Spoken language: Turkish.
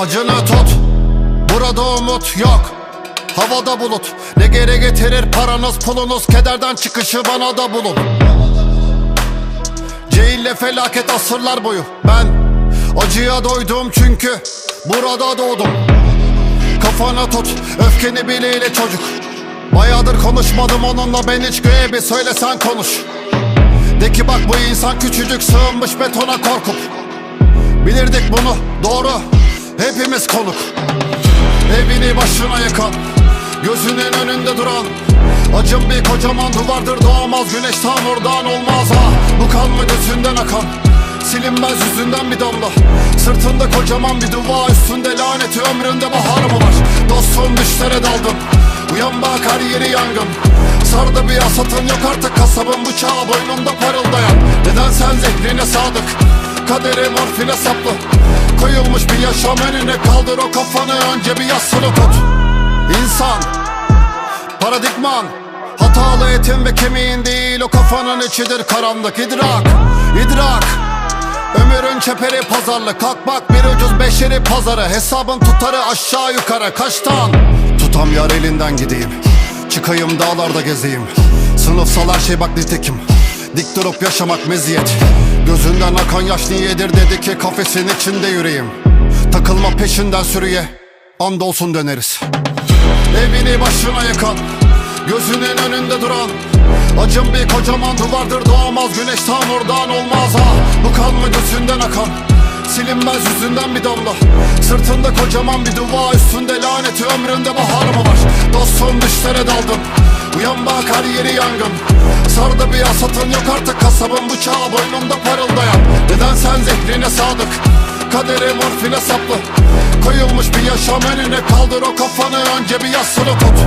Acını tut. Burada umut yok. Havada bulut. Ne geri getirir paranız pulunuz Kederden çıkışı bana da bulun. Cehille felaket asırlar boyu. Ben acıya doydum çünkü Burada doğdum. Kafana tut öfkeni bileyle çocuk. Bayağıdır konuşmadım onunla ben hiç göğe bir söylesen konuş. De ki bak bu insan küçücük sığınmış betona korkup. Bilirdik bunu doğru hepimiz konuk. Evini başına yakan Gözünün önünde duran. Acım bir kocaman duvardır. Doğmaz Güneş tam oradan olmaz. Ha Bu kan mı gözünden akan. Silinmez yüzünden bir damla. Sırtında kocaman bir duva Üstünde laneti ömründe bahar mı var. Dostum düşlere daldım. Uyan bak her yeri yangın. Sardı bir asatın yok artık kasabın. Bıçağı boynunda parıldayan. Neden sen zehrine sadık? Kaderi morfine saplı Koyulmuş bir yaşam önüne kaldır o kafanı önce bir yasını tut. İnsan Paradigman Hatalı etin ve kemiğin değil o kafanın içidir karanlık idrak. İdrak Ömürün çeperi pazarlık. Kalk bak bir ucuz beşeri pazarı. Hesabın tutarı aşağı yukarı. Kaçtan? Tutam yar elinden gideyim. Çıkayım dağlarda gezeyim. Sınıfsal her şey bak nitekim Dik durup yaşamak meziyet. Gözünden akan yaş niyedir dedi ki Kafesin içinde yüreğim Takılma peşinden sürüye Andolsun döneriz. Evini başına yakan Gözünün önünde duran. Acım bir kocaman duvardır doğmaz Güneş tam oradan olmaz ha. Bu kan mı gözünden akan Silinmez yüzünden bir damla. Sırtında kocaman bir duva Üstünde laneti ömründe bahar mı var? Dostum düşlere daldım Uyan bak her yeri yangın Sardı bir asatın yok artık. Kasabın bıçağı boynunda parıldayan. Neden sen zehrine sadık? Kaderi morfine saplı. Koyulmuş bir yaşam önüne kaldır o kafanı. Önce bir yasını tut